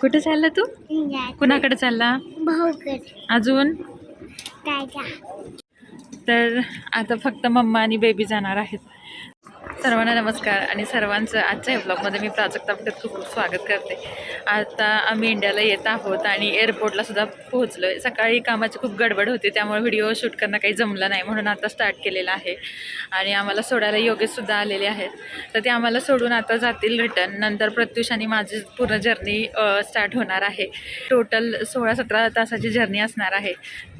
कुठे चालला तू? कुणाकडे चालला? अजून? तर आता फक्त मम्मा आणि बेबी जाणार आहेत. सर्वांना नमस्कार आणि सर्वांचं आजच्या ब्लॉगमध्ये मी प्राजक्ता आपलं खूप खूप स्वागत करते. आता आम्ही इंडियाला येत आहोत आणि एअरपोर्टला सुद्धा पोहोचलो आहे सकाळी कामाची खूप गडबड होती त्यामुळे व्हिडिओ शूट करणं काही जमलं नाही म्हणून आता स्टार्ट केलेलं आहे. आणि आम्हाला सोडायला योगेशसुद्धा आलेले आहेत. तर ते आम्हाला सोडून आता जातील रिटर्न नंतर प्रत्युष आणि माझी पूर्ण जर्नी स्टार्ट होणार आहे. टोटल सोळा सतरा तासाची जर्नी असणार आहे.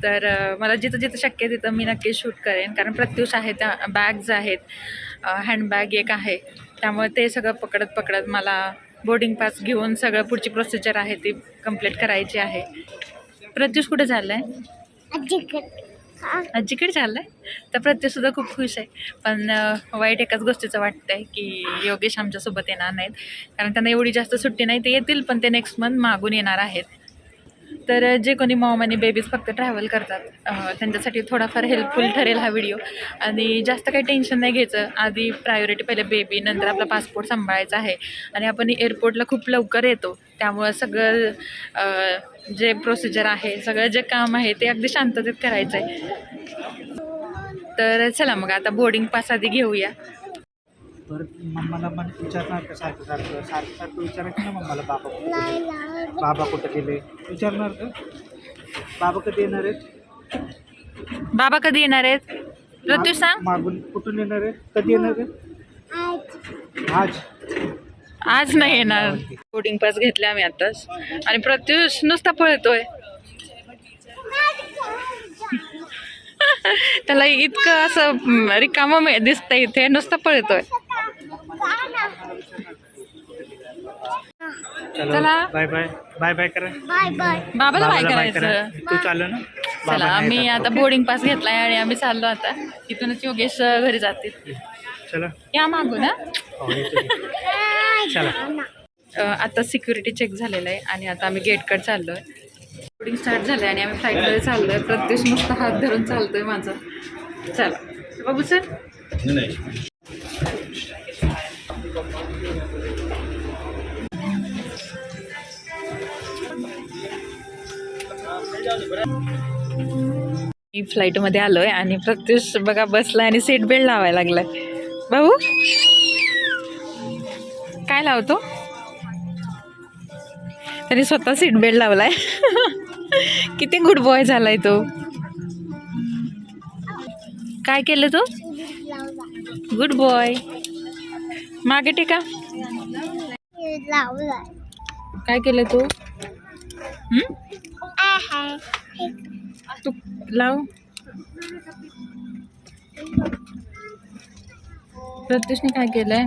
तर मला जिथं जिथं शक्य तिथं मी नक्की शूट करेन. कारण प्रत्युष आहे त्या बॅग्ज आहेत. हँडबॅग एक आहे. त्यामुळे ते सगळं पकडत पकडत मला बोर्डिंग पास घेऊन सगळं पुढची प्रोसिजर आहे ती कंप्लीट करायची आहे. प्रत्युष कुठे चाललं आहे आजीकडे चाललं आहे तर प्रत्युषसुद्धा खूप खुश आहे. पण वाईट एकाच गोष्टीचं वाटतं आहे की योगेश आमच्यासोबत येणार नाहीत. कारण त्यांना एवढी जास्त सुट्टी नाही ते येतील पण ते नेक्स्ट मंथ मागून येणार आहेत. तर जे कोणी मॉम आणि बेबीज फक्त ट्रॅव्हल करतात त्यांच्यासाठी थोडाफार हेल्पफुल ठरेल हा व्हिडिओ आणि जास्त काही टेन्शन नाही घ्यायचं. आधी प्रायोरिटी पहिले बेबी नंतर आपला पासपोर्ट सांभाळायचा आहे. आणि आपण एअरपोर्टला खूप लवकर येतो. त्यामुळं सगळं जे प्रोसिजर आहे सगळं जे काम आहे ते अगदी शांततेत करायचं आहे तर चला मग आता बोर्डिंग पास आधी घेऊया. परत मम्माला पण विचारणार का सारखं सारखं? सारखं सारखं विचारायचं ना मम्माला? बाबा कुठे गेले? बाबा कुठे गेले? विचारणार का? बाबा कधी येणार आहेत? बाबा कधी येणार आहेत? प्रत्युष सांग. मागून कुठून येणार आहेत? कधी येणार आहेत? आज. आज आज नाही येणार. बोर्डिंग पास घेतले आम्ही आताच. आणि प्रत्युष नुसता पळतोय. त्याला इतकं असं रिकामं दिसतंय इथे. नुसतं पळतोय. चलो चला. बाय बाय बाय बाय करा. बाय बाय बाबाला bye करायचं. तू चालू ना. चला बाबा नाही आम्ही आता? बोर्डिंग पास घेतलाय आणि आम्ही चाललो आता. इथूनच योगेश अं, घरी जातील. चला. या मागू ना हो, येतो. चला. अ, आता सिक्युरिटी चेक झालेलं आहे आणि आता आम्ही गेटकडे चाललो आहे बोर्डिंग स्टार्ट झालं आहे आणि आम्ही फ्लाईटमध्ये चाललो आहे प्रत्युष नुसतं हात धरून चालतोय माझा. चला. बाबू सर मी फ्लाईटमध्ये आलो आहे आणि प्रत्युष बघा बसला आणि सीट बेल्ट लावायला लागलाय. भाऊ? काय लावतो? त्याने स्वतः सीट बेल्ट लावलाय. किती गुड बॉय झालाय तो. काय केलं तू? गुड बॉय मागे टेका. काय केलं तू? तू लाव प्रत्युषने काय केलंय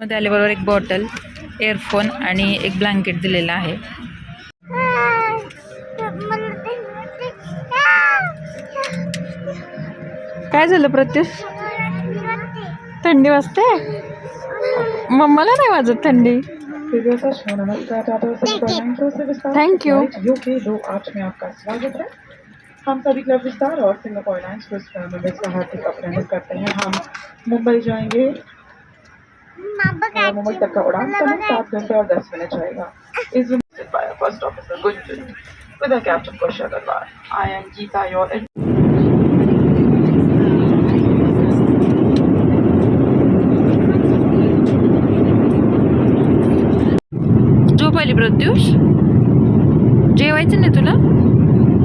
मध्ये आल्याबरोबर एक बॉटल इयरफोन आणि एक ब्लँकेट दिलेला आहे. काय झालं प्रत्युष? थंडी वाजते? मम्माला नाही वाजत थंडी. थैंक हम सभी क्लब विस्तार और सिंगापुर एयरलाइंस को इस मेंबर्स का हार्दिक अभिनंदन करते हैं। हम मुंबई जाएंगे। और मुंबई तक का उड़ान समय सात घंटे और दस मिनट रहेगा इस first officer Gunjan with a captain Kushal Agar. I am Geeta, your Pratyush जेवायचं नाही तुला?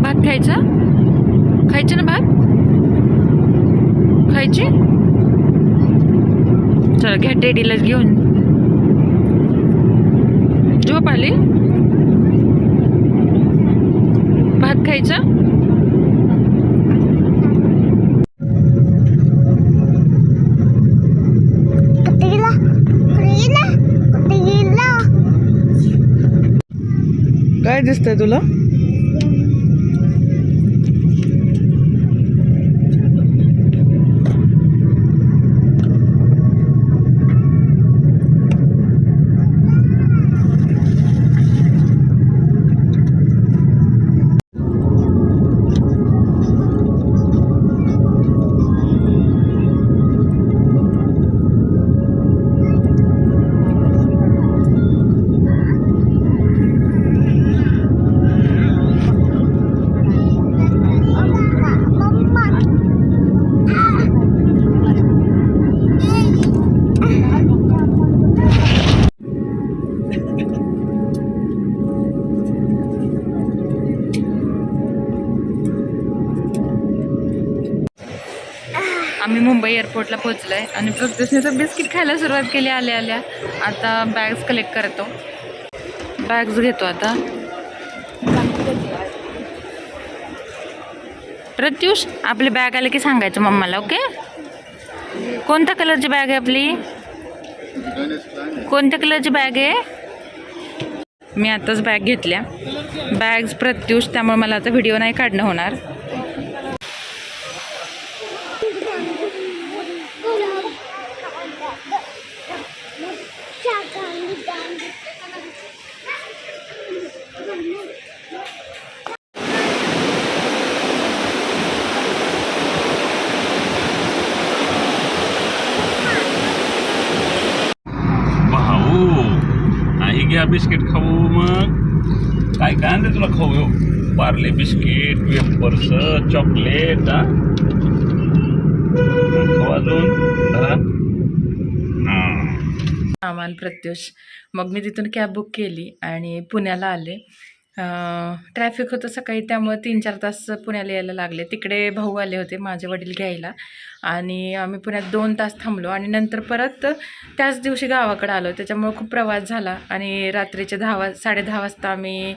भात खायचा? खायचं ना भात? खायची? चला घ्या टेडीलाच घेऊन. झोप आली भात खायचा? काय दिसतंय तुला? आम्ही मुंबई एअरपोर्टला पोहोचलो आहे आणि प्रत्यक्षने तर बिस्किट खायला सुरुवात केली आल्या आल्या. आता बॅग्स कलेक्ट करतो. बॅग्स घेतो आता. प्रत्युष आपली बॅग आली की सांगायचं मम्माला ओके कोणत्या कलरची बॅग आहे आपली? कोणत्या कलरची बॅग आहे? मी आताच बॅग घेतल्या. बॅग्स प्रत्युष त्यामुळे मला आता व्हिडिओ नाही काढणं होणार भाऊ नाही घ्या बिस्किट खाऊ मग काय काय आणते तुला खाऊ ह्यो? पार्ले बिस्किट वेफर्स चॉकलेट हा खाऊ अजून धरा. हा. सामान प्रत्युष मग मी तिथून कॅब बुक केली आणि पुण्याला आले ट्रॅफिक होतं सकाळी त्यामुळे तीन चार तास पुण्याला यायला लागले. तिकडे भाऊ आले होते माझे वडील घ्यायला. आणि आम्ही पुण्यात दोन तास थांबलो. आणि नंतर परत त्याच दिवशी गावाकडे आलो. त्याच्यामुळे खूप प्रवास झाला. आणि रात्रीचे दहा वाज साडे दहा वाजता आम्ही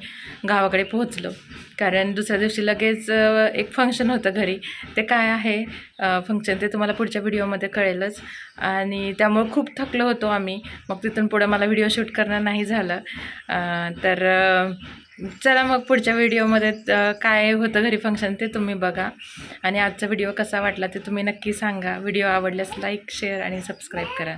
गावाकडे पोहोचलो. कारण दुसऱ्या दिवशी लगेच एक फंक्शन होतं घरी. ते काय आहे फंक्शन ते तुम्हाला पुढच्या व्हिडिओमध्ये कळेलच. आणि त्यामुळे खूप थकलो होतो आम्ही. मग तिथून पुढं मला व्हिडिओ शूट करणं नाही झालं. तर चला मग पुढच्या व्हिडिओमध्ये काय होतं घरी फंक्शन ते तुम्ही बघा. आणि आजचा व्हिडिओ कसा वाटला ते तुम्ही नक्की सांगा. व्हिडिओ आवडल्यास लाईक शेअर आणि सबस्क्राईब करा.